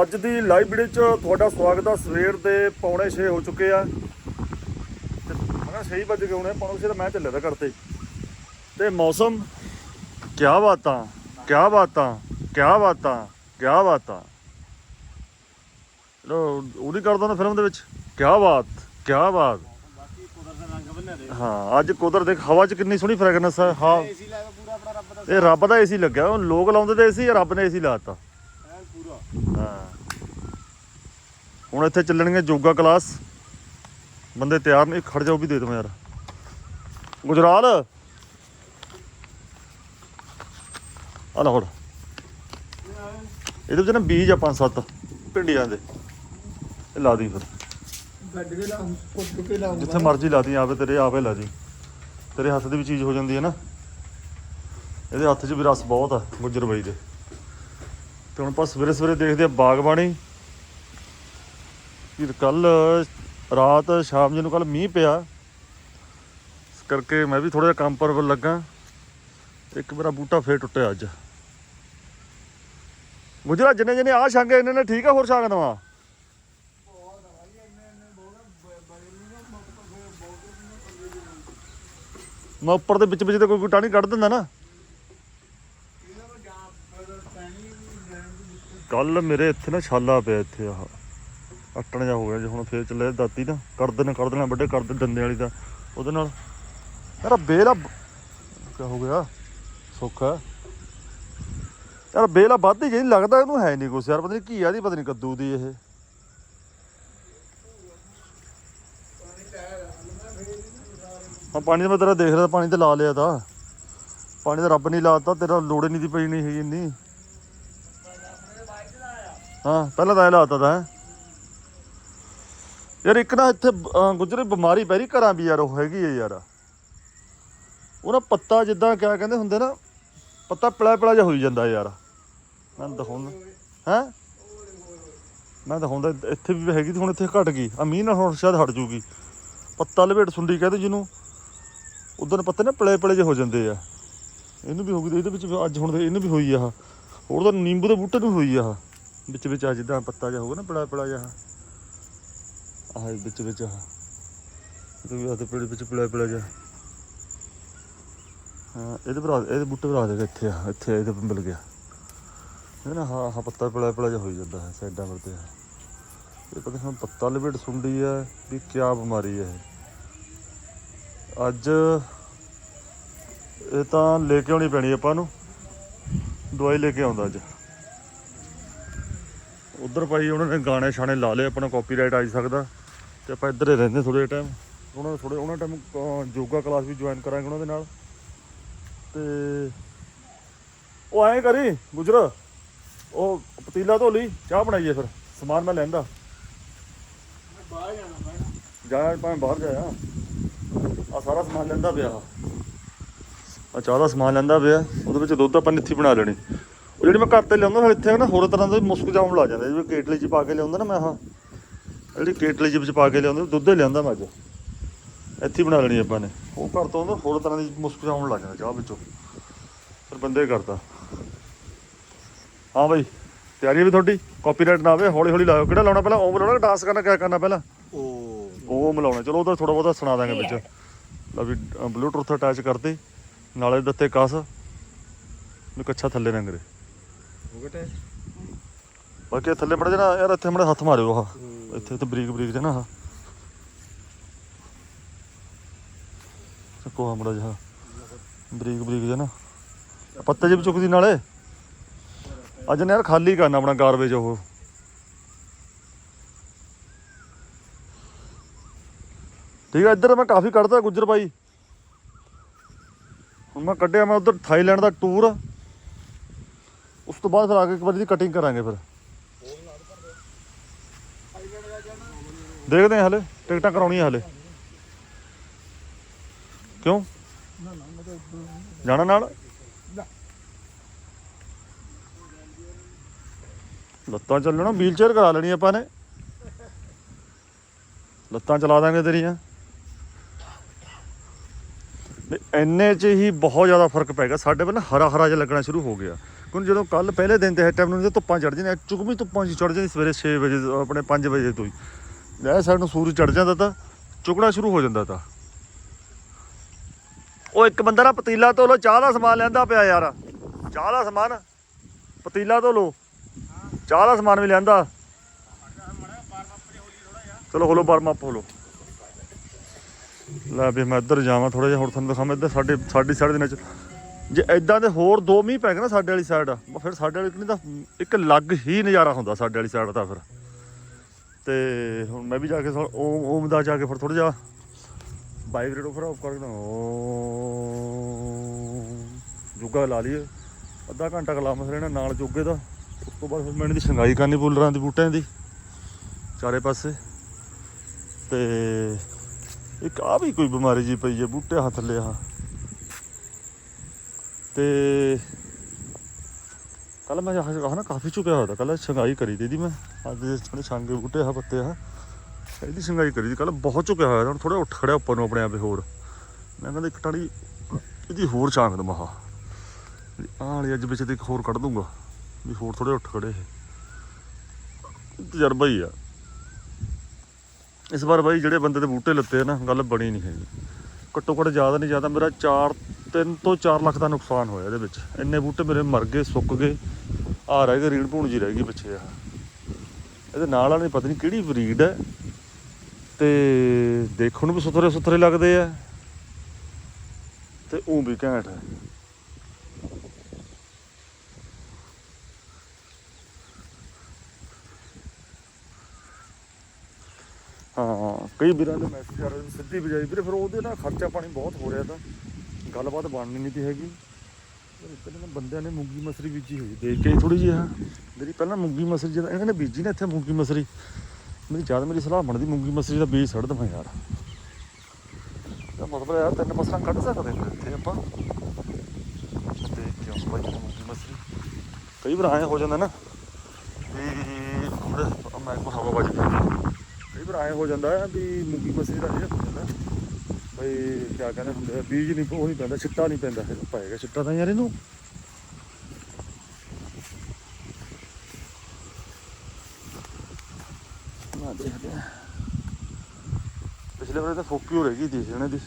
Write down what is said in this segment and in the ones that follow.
ਅੱਜ ਦੀ live video 'ਚ ਤੁਹਾਡਾ ਸਵਾਗਤ ਆ। ਸਵੇਰ ਦੇ ਪੌਣੇ 6 ਹੋ ਚੁੱਕੇ ਆ। ਤੇ ਮੈਂ 6 ਵਜੇ ਗਏ ਹੋਣੇ ਪੌਣੇ 6 ਤਾਂ ਮੈਂ ਚੱਲਿਆ ਤਾਂ ਘਰ ਤੇ। ਮੌਸਮ ਕਿਆ ਬਾਤਾਂ ਕਿਆ ਬਾਤਾਂ ਕਿਆ ਬਾਤਾਂ ਕਿਆ ਬਾਤਾਂ। ਲੋ ਉਹਦੀ ਕਰਦਾ ਨਾ ਫਿਲਮ ਦੇ ਵਿੱਚ। ਕਿਆ ਬਾਤ ਕਿਆ ਬਾਤ। ਦੇ ਦੇ ਹਾਂ ਅੱਜ ਕੁਦਰਤ ਦੇਖ ਹਵਾ 'ਚ ਕਿੰਨੀ ਸੋਹਣੀ ਫ੍ਰੈਗਨੈਂਸ ਹੈ। ਹਾਂ ਦਾ ਇਹ ਰੱਬ ਦਾ ਏਸੀ ਲੱਗਿਆ। ਉਹ ਲੋਕ ਲਾਉਂਦੇ ਤੇ ਏਸੀ ਰੱਬ ਨੇ ਏਸੀ ਲਾਤਾ ਹਾਂ। ਹੁਣ ਇੱਥੇ ਚੱਲਣਗੇ ਯੋਗਾ ਕਲਾਸ। ਬੰਦੇ ਤਿਆਰ ਨੇ ਖੜ ਜਾਓ ਵੀ ਦੇ ਦਵਾਂ ਯਾਰ। ਗੁਜਰਾਲ। ਆ ਫੜ ਇਹਦੇ ਵਿੱਚ ਨਾ ਬੀਜ ਆ ਪੰਜ ਸੱਤ ਭਿੰਡੀਆਂ ਦੇ। ਇਹ ਲਾ ਦੀ ਫਿਰ। ਗੱਡ ਕੇ ਲਾ ਪੁੱਟ ਕੇ ਲਾਉਂਗਾ ਜਿੱਥੇ ਮਰਜ਼ੀ ਲਾ ਦੀ ਆਪੇ ਤੇਰੇ ਆਪੇ ਲਾ ਦੀ ਤੇਰੇ ਹੱਥ ਦੀ ਵੀ ਚੀਜ਼ ਹੋ ਜਾਂਦੀ ਹੈ ਨਾ। ਇਹਦੇ ਹੱਥ 'ਚ ਵੀ ਰਸ ਬਹੁਤ ਆ ਗੁੱਜਰ ਬਾਈ ਦੇ। ਤੇ ਹੁਣ ਆਪਾਂ ਸਵੇਰੇ ਸਵੇਰੇ ਦੇਖਦੇ ਆ ਬਾਗਬਾਣੀ ਫਿਰ ਕੱਲ ਰਾਤ, ਸ਼ਾਮ ਜੀ ਨੂੰ ਕੱਲ ਮੀਂਹ ਪਿਆ। ਇਸ ਕਰਕੇ ਮੈਂ ਵੀ ਥੋੜਾ ਜਿਹਾ ਕੰਮ ਪਰ ਲੱਗਾ। ਇੱਕ ਮੇਰਾ ਬੂਟਾ ਫੇਰ ਟੁੱਟਿਆ ਅੱਜ। ਗੁਜਰਾ, ਜਿੰਨੇ ਜਿੰਨੇ ਆ ਛਾਂਗੇ ਇਹਨੇ ਨੇ ਠੀਕ ਆ, ਹੋਰ ਛਾਂਗ ਦਵਾ? ਮੈਂ ਉੱਪਰ ਦੇ ਵਿੱਚ ਵਿੱਚ ਤੇ ਕੋਈ ਕੋਈ ਟਾਣੀ ਕੱਢ ਦਿੰਦਾ ਨਾ। ਕੱਲ ਮੇਰੇ ਇੱਥੇ ਨਾ ਛਾਲਾ ਪਿਆ ਇੱਥੇ ਆਹ। ਅੱਟਣ ਜਾ ਹੋ ਗਿਆ ਜੇ ਹੁਣ ਫੇਰ ਚੱਲੇ ਦਾਤੀ ਨਾ ਕਰਦੇ ਨੇ ਕਰ ਦੇਣਾ ਵੱਡੇ ਕਰਦੇ ਡੰਡੇ ਵਾਲੀ ਦਾ ਉਹਦੇ ਨਾਲ ਯਾਰ ਬੇਲਾ ਕਿਆ ਹੋ ਗਿਆ? ਸੁੱਖ ਹੈ? ਯਾਰ ਬੇਲਾ ਵੱਧ ਹੀ ਜਿਹੀ ਲੱਗਦਾ ਇਹਨੂੰ ਹੈ ਨਹੀਂ ਕੁਛ। ਯਾਰ ਪਤਾ ਨਹੀਂ ਕੀ ਆ ਦੀ ਪਤਾ ਨਹੀਂ ਕੱਦੂ ਦੀ ਇਹ। ਹਾਂ, ਪਾਣੀ ਤਾਂ ਮੈਂ ਤੇਰਾ ਦੇਖ ਰਿਹਾ, ਪਾਣੀ ਤੇ ਲਾ ਲਿਆ ਤਾਂ। ਪਾਣੀ ਤਾਂ ਰੱਬ ਨਹੀਂ ਲਾਤਾ, ਤੇਰਾ ਲੋੜ ਨਹੀਂ ਦੀ ਪਈ ਨਹੀਂ ਹੈਗੀ ਇੰਨੀ। ਹਾਂ ਪਹਿਲਾਂ ਤਾਂ ਇਹ ਲਾਤਾ ਤਾਂ ਹੈਂ। ਯਾਰ ਇੱਕ ਨਾ ਇੱਥੇ ਅਹ, ਗੁੱਜਰੇ ਬਿਮਾਰੀ ਪੈ ਰਹੀ ਘਰਾਂ ਵੀ ਯਾਰ ਉਹ ਹੈਗੀ ਹੈ ਯਾਰ। ਉਹ ਨਾ ਪੱਤਾ ਜਿੱਦਾਂ ਕਿਆ ਕਹਿੰਦੇ ਹੁੰਦੇ ਨਾ ਪੱਤਾ ਪਿਲਾ ਪਿਲਾ ਜਿਹਾ ਹੋਈ ਜਾਂਦਾ ਯਾਰ। ਮੈਂ ਦਿਖਾਉਣਾ ਹੈ? ਮੈਂ ਦਿਖਾਉਂਦਾ ਇੱਥੇ ਵੀ ਹੈਗੀ ਤੇ ਹੁਣ ਇੱਥੇ ਘਟ ਗਈ। ਆ ਮੀਂਹ ਨਾਲ ਹੁਣ ਸ਼ਾਇਦ ਹਟ ਜੂਗੀ। ਪੱਤਾ ਲਵੇਟ ਸੁੰਡੀ ਕਹਿੰਦੇ ਜਿਹਨੂੰ। ਉਦੋਂ ਪੱਤੇ ਨਾ ਪਲੇ ਪਲੇ ਜਿਹੇ ਹੋ ਜਾਂਦੇ ਆ। ਇਹਨੂੰ ਵੀ ਹੋ ਗਈ ਇਹਦੇ ਵਿੱਚ ਵੀ ਅੱਜ ਹੁਣ ਇਹਨੂੰ ਵੀ ਹੋਈ ਆ ਆਹ। ਹੋਰ ਤਾਂ ਨਿੰਬੂ ਦੇ ਬੂਟੇ ਨੂੰ ਹੋਈ ਆ ਆਹ। ਵਿੱਚ ਵਿੱਚ ਆ ਜਿੱਦਾਂ ਪੱਤਾ ਜਿਹਾ ਹੋਊਗਾ ਨਾ ਪਲਾ ਪਲਾ ਜਿਹਾ। ਆਹ ਵਿੱਚ ਵਿੱਚ ਆਹ ਇਹਦੇ ਵੀ ਆਤੇ ਪੇੜ ਵਿੱਚ ਪਲਾ ਪਲਾ ਜਿਹਾ। ਹਾਂ, ਇਹਦੇ ਭਰਾ ਇਹਦੇ ਬੂਟੇ ਭਰਾ ਦੇ ਇੱਥੇ ਆ, ਇੱਥੇ ਇਹਦੇ ਮਿਲ ਗਿਆ। ਇਹ ਨਾ ਹਾਂ ਹਾਂ ਪੱਤਾ ਪਲਾ ਪਲਾ ਜਿਹਾ ਹੋਈ ਜਾਂਦਾ ਹੈ, ਸਾਈਡਾਂ ਵਰਤੇ ਤੇ ਇਹ ਪਤਾ ਨਹੀਂ ਪੱਤਾ ਲਪੇਟ ਸੁੰਡੀ ਆ ਵੀ ਕਿਆ ਬਿਮਾਰੀ ਹੈ ਇਹ। ਅੱਜ ਇਹ ਤਾਂ ਲੈ ਕੇ ਆਉਣੀ ਪੈਣੀ ਆਪਾਂ ਨੂੰ। ਦਵਾਈ ਲੈ ਕੇ ਆਉਂਦਾ ਅੱਜ। ਉਧਰ ਭਾਈ ਉਹਨਾਂ ਨੇ ਗਾਣੇ ਛਾਣੇ ਲਾ ਲਏ, ਆਪਣਾ ਕਾਪੀਰਾਈਟ ਆ ਸਕਦਾ। ਤੇ ਆਪਾਂ ਇੱਧਰ ਹੀ ਰਹਿੰਦੇ ਥੋੜੇ ਟਾਈਮ ਉਹਨਾਂ ਥੋੜੇ ਉਹਨਾਂ ਟਾਈਮ ਯੋਗਾ ਕਲਾਸ ਵੀ ਜੁਆਇਨ ਕਰਾਂਗੇ ਉਹਨਾਂ ਦੇ ਨਾਲ। ਤੇ ਉਹ ਐਂ ਕਰੀ, ਗੁਜਰ। ਉਹ ਪਤੀਲਾ ਧੋ ਲਈ, ਚਾਹ ਬਣਾਈਏ ਫਿਰ। ਸਮਾਨ ਮੈਂ ਲੈਂਦਾ। ਬਾਹਰ ਜਾਣਾ ਪੈਣਾ ਜਾ, ਭਾਵੇਂ ਬਾਹਰ ਜਾਇਆ ਆ। ਸਾਰਾ ਸਮਾਨ ਲੈਂਦਾ ਪਿਆ। ਆ ਚਾਹ ਦਾ ਸਮਾਨ ਲੈਂਦਾ ਪਿਆ। ਉਹਦੇ ਵਿੱਚ ਦੁੱਧ ਆਪਾਂ ਨਿੱਥੀ ਬਣਾ ਲੈਣੀ। ਉਹ ਜਿਹੜੀ ਮੈਂ ਘਰ ਤੇ ਲਿਆਉਂਦਾ ਫਿਰ ਇੱਥੇ ਨਾ ਹੋਰ ਤਰ੍ਹਾਂ ਦਾ ਮੁਸਕ ਜਾਮ ਲਾ ਜਾਂਦਾ ਜਿਵੇਂ ਕੇਟਲੀ 'ਚ ਪਾ ਕੇ ਲਿਆਉਂਦਾ ਨਾ ਮੈਂ ਆਹ ਜਿਹੜੀ ਕੇਟਲੀ 'ਚ ਵਿੱਚ ਪਾ ਕੇ ਲਿਆਉਂਦਾ ਦੁੱਧ ਹੀ ਲਿਆਉਂਦਾ ਮੈਂ ਅੱਜ। ਇੱਥੇ ਬਣਾ ਲੈਣੀ ਆਪਾਂ ਨੇ। ਉਹ ਘਰ ਤੋਂ ਆਉਂਦਾ ਹੋਰ ਤਰ੍ਹਾਂ ਦੀ ਮੁਸਕ ਜਾਮ ਲੱਗ ਜਾਂਦਾ ਚਾਹ ਵਿੱਚੋਂ। ਫਿਰ ਬੰਦੇ ਕਰਦਾ। ਹਾਂ ਬਾਈ ਤਿਆਰੀ ਵੀ ਤੁਹਾਡੀ? ਕਾਪੀਰਾਈਟ ਨਾ ਆਵੇ ਹੌਲੀ ਹੌਲੀ ਲਾਓ ਕਿਹੜਾ ਲਾਉਣਾ ਪਹਿਲਾਂ? ਓਮ ਲਾਉਣਾ ਡਾਂਸ ਕਰਨਾ ਕਿਆ ਕਰਨਾ ਪਹਿਲਾਂ? ਉਹ ਉਹ ਮਿਲਾਉਣਾ ਚਲੋ ਉਹਦਾ ਥੋੜਾ ਬਹੁਤਾ ਸੁਣਾ ਦਾਂਗੇ ਵਿੱਚ। ਲਾ ਵੀ ਬਲੂਟੁੱਥ ਅਟੈਚ ਕਰਦੇ ਨਾਲੇ ਦਿੱਤੇ ਕਸ। ਵੀ ਕੱਛਾ ਥੱਲੇ ਰੇ ਹੋ। ਬਾਕੀ ਥੱਲੇ ਮੜਾ ਜਣਾ ਯਾਰ ਇੱਥੇ ਮੜਾ ਹੱਥ ਮਾਰਿਓ ਆਹ। ਇੱਥੇ ਤੇ ਬਰੀਕ ਬਰੀਕ ਨਾ ਆਹ। ਚੱਕੋ ਆ ਮੜਾ ਜਿਹਾ। ਬਰੀਕ ਬਰੀਕ ਆਹ ਪੱਤੇ ਵੀ ਚੁੱਕਦੀ ਨਾਲੇ। ਅੱਜ ਨੇ ਯਾਰ ਖਾਲੀ ਕਰਨਾ ਆਪਣਾ ਗਾਰਬੇਜ ਉਹ। ਠੀਕ ਹੈ ਇੱਧਰ ਮੈਂ ਕਾਫੀ ਕੱਢਦਾ ਗੁੱਜਰ ਬਾਈ। ਹੁਣ ਮੈਂ ਕੱਢਿਆ ਮੈਂ ਉਧਰ ਥਾਈਲੈਂਡ ਦਾ ਟੂਰ ਉਸ ਤੋਂ ਬਾਅਦ ਫਿਰ ਆ ਕੇ ਇੱਕ ਵਾਰੀ ਦੀ ਕਟਿੰਗ ਕਰਾਂਗੇ ਫਿਰ। ਦੇਖਦੇ ਹਾਂ ਹਲੇ ਟਿਕਟਾਂ ਕਰਾਉਣੀਆਂ ਹਲੇ। ਕਿਉਂ? ਜਾਣਾ ਨਾਲ? ਲੱਤਾਂ ਚੱਲਣਾ ਵੀਲ ਚੇਅਰ ਕਰਾ ਲੈਣੀ ਆਪਾਂ ਨੇ। ਲੱਤਾਂ ਚਲਾ ਦਾਂਗੇ ਤੇਰੀਆਂ। ਨਹੀਂ, ਇੰਨੇ ਚ ਹੀ ਬਹੁਤ ਜ਼ਿਆਦਾ ਫ਼ਰਕ ਪੈ ਗਿਆ। ਸਾਡੇ ਪਹਿਲਾਂ ਹਰਾ ਹਰਾ ਜਿਹਾ ਲੱਗਣਾ ਸ਼ੁਰੂ ਹੋ ਗਿਆ। ਹੁਣ ਜਦੋਂ ਕੱਲ ਪਹਿਲੇ ਦਿਨ ਤੇ ਟਾਈਮ ਨੂੰ ਧੁੱਪਾਂ ਚੜ ਜਾਂਦੀਆਂ, ਚੁਗਮੀ ਧੁੱਪਾਂ ਚ ਚੜ ਜਾਂਦੀ ਸਵੇਰੇ 6 ਵਜੇ, ਆਪਣੇ 5 ਵਜੇ ਤੋਂ ਹੀ। ਲੈ ਸਾਈਡ ਸੂਰਜ ਚੜ ਜਾਂਦਾ ਤਾਂ ਚੁਗਣਾ ਸ਼ੁਰੂ ਹੋ ਜਾਂਦਾ ਤਾਂ। ਉਹ ਇੱਕ ਬੰਦਾ ਨਾ ਪਤੀਲਾ ਤੋਂ ਲੋ ਚਾਹ ਦਾ ਸਮਾਨ ਲੈਂਦਾ ਪਿਆ ਯਾਰ। ਚਾਹ ਦਾ ਸਮਾਨ। ਪਤੀਲਾ ਤੋਂ ਲੋ ਚਾਹ ਦਾ ਸਮਾਨ ਵੀ ਲੈਂਦਾ ਚਲੋ ਹੋਲੋ ਵਾਰਮ ਅਪ ਹੋਲੋ ਲੈ ਵੀ ਮੈਂ ਇੱਧਰ ਜਾਵਾਂ ਥੋੜਾ ਜਿਹਾ ਹੋਰ ਤੁਹਾਨੂੰ ਦਿਖਾਵਾਂ ਇੱਧਰ ਸਾਡੇ, ਸਾਡੀ ਸਾਈਡ ਦਿਨਾਂ 'ਚ ਜੇ ਐਦਾਂ ਦੇ ਹੋਰ ਦੋ ਮੀਂਹ ਪੈ ਗਏ ਨਾ ਸਾਡੇ ਵਾਲੀ ਸਾਈਡ ਫਿਰ ਸਾਡੇ ਵਾਲੀ ਨਹੀਂ ਤਾਂ ਇੱਕ ਲੱਗ ਹੀ ਨਜ਼ਾਰਾ ਹੁੰਦਾ ਸਾਡੇ ਵਾਲੀ ਸਾਈਡ ਦਾ ਫਿਰ। ਤੇ ਹੁਣ ਮੈਂ ਵੀ ਜਾ ਕੇ ਓਮ ਓਮ ਦਾ ਜਾ ਕੇ ਫਿਰ ਥੋੜਾ ਜਿਹਾ ਵਾਈਬ੍ਰੇਟ ਫਿਰ ਆਫ ਕਰ ਦੇਣਾ ਜੁੱਗਾ ਲਾ ਲਈਏ। ਅੱਧਾ ਘੰਟਾ ਕਲਾਮ ਰਹਿਣਾ ਨਾਲ ਜੋਗੇ ਦਾ। ਉਸ ਤੋਂ ਬਾਅਦ ਫਿਰ ਮੈਂ ਇਹਨਾਂ ਦੀ ਸ਼ੰਗਾਈ ਕਰਨੀ ਪੂਲਰਾਂ ਦੀ, ਬੂਟਿਆਂ ਦੀ, ਚਾਰੇ ਪਾਸੇ। ਤੇ ਇੱਕ ਆ ਵੀ ਕੋਈ ਬਿਮਾਰੀ ਜੀ ਪਈ ਹੈ, ਬੂਟੇ ਹੱਥ ਲਿਆ। ਤੇ ਕੱਲ ਮੈਂ ਆਹ ਨਾ ਕਾਫੀ ਚੁੱਕਿਆ ਹੋਇਆ ਕੱਲ ਸ਼ੰਗਾਈ ਕਰੀ ਦੀ ਦੀ ਮੈਂ। ਅੱਜ ਦੇ ਜਿਹੜੇ ਛਾਂਗੇ ਬੂਟੇ ਆ ਪੱਤੇ ਆ, ਇਹਦੀ ਸ਼ੰਗਾਈ ਕਰੀ ਦੀ ਕੱਲ ਬਹੁਤ ਚੁੱਕਿਆ ਹੋਇਆ, ਹੁਣ ਥੋੜਾ ਉੱਠ ਖੜਿਆ ਉੱਪਰ ਨੂੰ ਆਪਣੇ ਆਪੇ ਹੋਰ। ਮੈਂ ਕਹਿੰਦਾ ਇੱਕ ਟਾੜੀ ਇਹਦੀ ਹੋਰ ਛਾਂਗ ਦਮਾ ਆਹ। ਵਾਲੀ ਅੱਜ ਵਿੱਚ ਤੇ ਇੱਕ ਹੋਰ ਕੱਢ ਦੂੰਗਾ ਵੀ ਹੋਰ ਥੋੜੇ ਉੱਠ ਖੜੇ ਤਜਰਬਾ ਹੀ ਆ। ਇਸ ਵਾਰ ਬਾਈ ਜਿਹੜੇ ਬੰਦੇ ਦੇ ਬੂਟੇ ਲੱਤੇ ਨਾ, ਗੱਲ ਬਣੀ ਨਹੀਂ ਹੈਗੀ। ਘੱਟੋ ਘੱਟ ਜ਼ਿਆਦਾ ਨਹੀਂ ਜ਼ਿਆਦਾ, ਮੇਰਾ 4 3 ਤੋਂ 4 ਲੱਖ ਦਾ ਨੁਕਸਾਨ ਹੋਇਆ ਇਹਦੇ ਵਿੱਚ। ਇੰਨੇ ਬੂਟੇ ਮੇਰੇ ਮਰ ਗਏ, ਸੁੱਕ ਗਏ। ਆ ਰਹਿ ਗਏ ਰੀਣ ਭੂਣ ਜੀ ਰਹਿ ਗਈ ਪਿੱਛੇ ਆ। ਇਹਦੇ ਨਾਲ ਵਾਲੇ ਪਤਾ ਨਹੀਂ ਕਿਹੜੀ ਬਰੀਡ ਹੈ। ਤੇ ਦੇਖਣ ਨੂੰ ਵੀ ਸੁਥਰੇ ਸੁਥਰੇ ਲੱਗਦੇ ਆ। ਤੇ ਉਹ ਵੀ ਘੈਂਟ ਹੈ। ਹਾਂ ਕਈ ਵੀਰਾਂ ਦੇ ਮੈਸੇਜ ਆ ਰਹੇ ਸੀ, ਸਿੱਧੀ ਬਜਾਈ। ਵੀਰੇ ਫਿਰ ਉਹਦੇ ਨਾਲ ਖਰਚਾ ਪਾਣੀ ਬਹੁਤ ਹੋ ਰਿਹਾ ਤਾਂ ਗੱਲਬਾਤ ਬਣਨੀ ਨਹੀਂ ਤੀ ਹੈਗੀ। ਪਰ ਬੰਦਿਆਂ ਨੇ ਮੂੰਗੀ ਮਸਰੀ ਬੀਜੀ ਹੋਈ ਦੇਖ ਕੇ ਥੋੜੀ ਜਿਹੀ ਆ ਮੇਰੀ ਪਹਿਲਾਂ ਮੂੰਗੀ ਮਸਰੀ ਜਦੋਂ ਇਹਨਾਂ ਨੇ ਬੀਜੀ ਨਾ ਇੱਥੇ ਮੂੰਗੀ ਮਸਰੀ। ਮੇਰੀ ਜਦ ਮੇਰੀ ਸਲਾਹ ਬਣਦੀ ਮੂੰਗੀ ਮਸਰੀ ਦਾ ਬੀਜ ਸੜ ਦਵਾਂ ਯਾਰ। ਤਾਂ ਮਤਲਬ ਯਾਰ ਤਿੰਨ ਫਸਲਾਂ ਕੱਢ ਸਕਦੇ ਨੇ ਇੱਥੇ ਆਪਾਂ। ਦੇਖ ਕਿਉਂ ਭਾਈ ਮੂੰਗੀ ਮਸਰੀ। ਕਈ ਵਾਰ ਐਂ ਹੋ ਜਾਂਦਾ ਨਾ ਵੀ ਮੈਂ ਕੋ ਹਵਾ ਵੱਜ ਗਈ। ਕਈ ਹੋ ਜਾਂਦਾ ਹੈ ਵੀ ਮੂੰਗੀ ਮਸਰੀ ਦਾ ਇਹ ਹੋ ਜਾਂਦਾ ਬਈ ਕਿਆ ਕਹਿੰਦੇ ਹੁੰਦੇ ਆ, ਬੀਜ ਨਹੀਂ ਉਹ ਨਹੀਂ ਪੈਂਦਾ ਛਿੱਟਾ ਨਹੀਂ ਪੈਂਦਾ ਫਿਰ ਪਾਏਗਾ ਛਿੱਟਾ ਤਾਂ ਯਾਰ ਇਹਨੂੰ। ਨਾ ਦੇਖਦੇ ਆ। ਪਿਛਲੇ ਵਾਰ ਤਾਂ ਫੋਕੀ ਹੋ ਰਹੀ ਦੀ ਸੀ ਇਹਨਾਂ ਦੀ।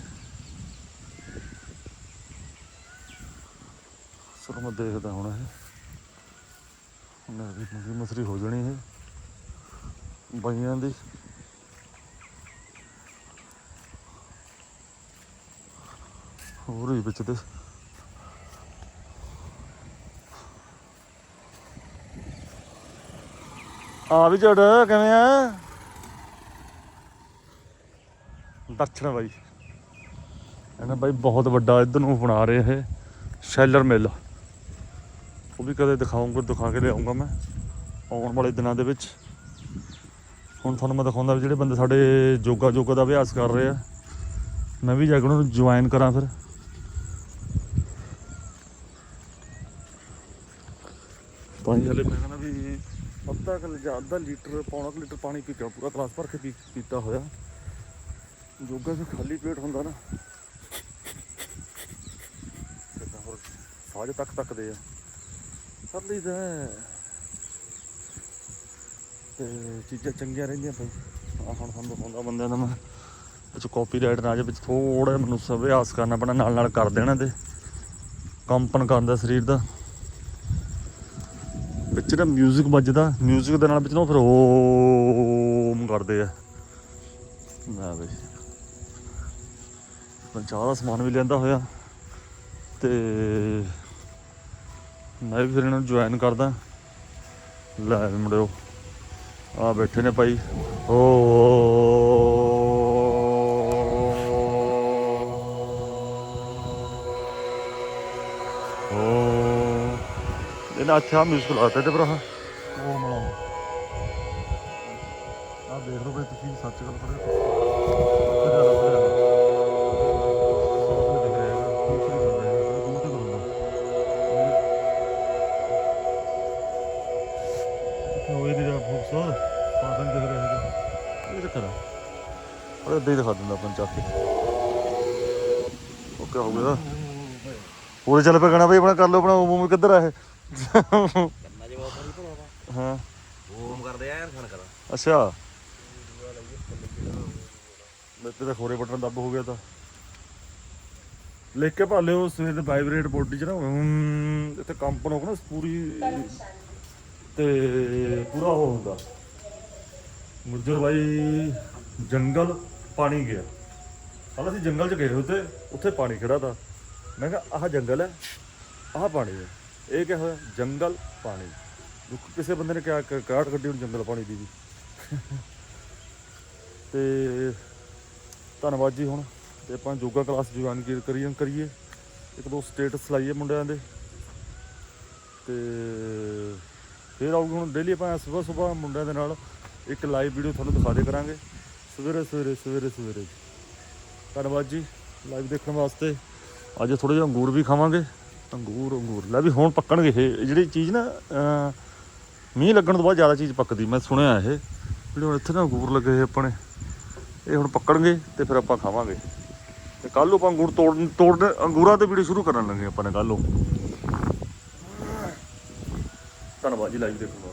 ਸਰ ਮੈਂ ਦੇਖਦਾ ਹੁਣ ਇਹ। ਹੁਣ ਵੀ ਮਸਰੀ ਹੋ ਜਾਣੀ ਇਹ। ਬਾਈਆਂ ਦੀ। ਹੋਰ ਹੀ ਵਿੱਚ ਤੇ। ਆ ਵੀ ਜੜ ਕਿਵੇਂ ਆ? ਦਰਸ਼ਨ ਬਾਈ। ਇਹਨਾਂ ਬਾਈ ਬਹੁਤ ਵੱਡਾ ਇਧਰ ਨੂੰ ਬਣਾ ਰਹੇ ਇਹ ਸ਼ੈਲਰ ਮਿਲ। ਉਹ ਵੀ ਕਦੇ ਦਿਖਾਉਂਗਾ, ਦਿਖਾ ਕੇ ਲਿਆਉਂਗਾ ਮੈਂ ਆਉਣ ਵਾਲੇ ਦਿਨਾਂ ਦੇ ਵਿੱਚ। ਹੁਣ ਤੁਹਾਨੂੰ ਮੈਂ ਦਿਖਾਉਂਦਾ ਵੀ ਜਿਹੜੇ ਬੰਦੇ ਸਾਡੇ ਯੋਗਾ ਯੋਗਾ ਦਾ ਅਭਿਆਸ ਕਰ ਰਹੇ ਆ। ਮੈਂ ਵੀ ਜਾ ਕੇ ਉਹਨਾਂ ਨੂੰ ਜੁਆਇਨ ਕਰਾਂ ਫਿਰ। ਪਾਣੀ ਹਲੇ ਮੈਂ ਕਹਿੰਦਾ ਵੀ ਅੱਧਾ ਕਿ ਜਾਂ ਅੱਧਾ ਲੀਟਰ ਪੌਣਾ ਕੁ ਲੀਟਰ ਪਾਣੀ ਪੀ ਕੇ ਪੂਰਾ ਗਲਾਸ ਭਰ ਕੇ ਪੀ ਪੀਤਾ ਹੋਇਆ। ਯੋਗਾ 'ਚ ਖਾਲੀ ਪੇਟ ਹੁੰਦਾ ਨਾ। ਕਿੱਦਾਂ ਹੋਰ ਸਾਜ ਤੱਕ ਤੱਕਦੇ ਆ। ਕਰ ਲਈਦਾ। ਤੇ ਚੀਜ਼ਾਂ ਚੰਗੀਆਂ ਰਹਿੰਦੀਆਂ ਭਾਈ। ਆਹ ਹੁਣ ਤੁਹਾਨੂੰ ਦਿਖਾਉਂਦਾ ਬੰਦਿਆਂ ਦਾ ਮੈਂ। ਵਿੱਚ ਕਾਪੀਰਾਈਟ ਨਾ ਆ ਜਾਵੇ ਵਿੱਚ ਥੋੜਾ ਮੈਨੂੰ ਅਭਿਆਸ ਕਰਨਾ ਪੈਣਾ ਨਾਲ ਨਾਲ ਕਰ ਦੇਣਾ ਤੇ। ਕੰਪਨ ਕਰਦਾ ਸਰੀਰ ਦਾ। ਵਿੱਚ ਨਾ 뮤직 ਵੱਜਦਾ 뮤직 ਦੇ ਨਾਲ ਵਿੱਚ ਨਾ ਉਹ ਫਿਰ ਓਮ ਕਰਦੇ ਆ ਨਾ ਬਈ ਮੈਂ ਚਾਹ ਦਾ ਸਮਾਨ ਵੀ ਲੈਂਦਾ ਹੋਇਆ ਤੇ ਮੈਂ ਵੀ ਫਿਰ ਇਹਨਾਂ ਨੂੰ ਜੁਆਇਨ ਕਰਦਾ ਲੈ ਵੀ ਮੁੰਡਿਓ ਆ ਬੈਠੇ ਨੇ ਭਾਈ ਓ ਓ ਅੱਛਾ ਮਿਊਜ਼ਿਕ ਲਾਤਾ ਤੇ ਭਰਾ ਉਹ ਮਲਾ ਆ ਦੇਖ ਲਓ ਬਈ ਤੁਸੀਂ ਸੱਚ ਗੱਲ ਕਰ ਉਹ ਪਾਸਨ ਦਿਖ ਉਹ ਦਿੰਦਾ ਆਪਾਂ ਚੱਕ ਕੇ ਓਕੇ ਹੋ ਗਿਆ ਪੂਰੇ ਚੱਲ ਪਿਆ ਗਾਣਾ ਬਈ ਆਪਣਾ ਕਰ ਲਓ ਆਪਣਾ ਉਮੂਮ ਕਿੱਧਰ ਆ ਇਹ ਕੰਨਾਂ 'ਚ ਬਹੁਤ ਸਾਰੀ ਭਰਾ ਹਾਂ ਹੋਮ ਕਰਦੇ ਆ ਖਣ ਕਰਾ ਅੱਛਾ। ਮੇਰੇ ਤਾਂ ਖੋਰੇ ਬਟਨ ਦੱਬ ਹੋ ਗਿਆ ਤਾਂ। ਲਿਖ ਕੇ ਭਾਲਿਓ ਸਵੇਰ ਦੇ ਵਾਈਬ੍ਰੇਟ ਬੋਡੀ ਚ ਨਾ ਹਮ, ਇੱਥੇ ਕੰਪਨ ਹੋ ਗਿਆ ਨਾ ਪੂਰੀ ਤੇ ਪੂਰਾ ਉਹ ਹੁੰਦਾ। ਮੁਰਜਰ ਬਾਈ ਜੰਗਲ ਪਾਣੀ ਗਿਆ। ਹਾਲਾਂ ਅਸੀਂ ਜੰਗਲ ਚ ਗਏ ਉੱਤੇ ਉੱਥੇ ਪਾਣੀ ਖੜਾ ਤਾ। ਮੈਂ ਕਿਹਾ ਆਹ ਜੰਗਲ ਹੈ ਆਹ ਪਾਣੀ ਹੈ। ਇਹ ਕਿਹਾ ਹੋਇਆ? ਜੰਗਲ ਪਾਣੀ। ਦੁੱਖ ਕਿਸੇ ਬੰਦੇ ਨੇ ਕਿਹਾ, ਕ- ਕਾਟ ਕੱਢੀ ਹੁਣ ਜੰਗਲ ਪਾਣੀ ਦੀ ਵੀ। ਤੇ ਧੰਨਵਾਦ ਜੀ ਹੁਣ। ਤੇ ਆਪਾਂ ਯੋਗਾ ਕਲਾਸ ਜੁਆਇਨ ਕੀ- ਕਰੀਏ ਕਰੀਏ। ਇੱਕ ਦੋ ਸਟੇਟਸ ਲਾਈਏ ਮੁੰਡਿਆਂ ਦੇ। ਤੇ ਫਿਰ ਆਊਗੀ ਹੁਣ ਡੇਲੀ ਆਪਾਂ ਸਵੇਰ ਸਵੇਰ ਮੁੰਡਿਆਂ ਦੇ ਨਾਲ ਇੱਕ ਲਾਈਵ ਵੀਡੀਓ ਤੁਹਾਨੂੰ ਦਿਖਾ ਦੇ ਕਰਾਂਗੇ। ਸਵੇਰੇ ਸਵੇਰੇ ਸਵੇਰੇ ਸਵੇਰੇ। ਧੰਨਵਾਦ ਜੀ। ਲਾਈਵ ਦੇਖਣ ਵਾਸਤੇ। ਅੱਜ ਥੋੜੇ ਜਿਹਾ ਅੰਗੂਰ ਵੀ ਖਾਵਾਂਗੇ। ਅੰਗੂਰ ਅੰਗੂਰ ਲੈ ਵੀ ਹੁਣ ਪੱਕਣਗੇ ਇਹ। ਜਿਹੜੀ ਚੀਜ਼ ਨਾ ਮੀਂਹ ਲੱਗਣ ਤੋਂ ਬਾਅਦ ਜ਼ਿਆਦਾ ਚੀਜ਼ ਪੱਕਦੀ, ਮੈਂ ਸੁਣਿਆ ਇਹ। ਜਿਹੜੇ ਹੁਣ ਇੱਥੇ ਨਾ ਅੰਗੂਰ ਲੱਗੇ ਹੋਏ ਆਪਣੇ। ਇਹ ਹੁਣ ਪੱਕਣਗੇ ਤੇ ਫਿਰ ਆਪਾਂ ਖਾਵਾਂਗੇ। ਤੇ ਕੱਲ ਨੂੰ ਆਪਾਂ ਅੰਗੂਰ ਤੋੜ ਤੋੜ ਅੰਗੂਰਾਂ ਤੇ ਵੀਡੀਓ ਸ਼ੁਰੂ ਕਰਨ ਲੱਗੇ ਆਪਾਂ ਨੇ ਕੱਲ ਨੂੰ। ਧੰਨਵਾਦ ਜੀ ਲਾਈਵ ਦੇਖਣ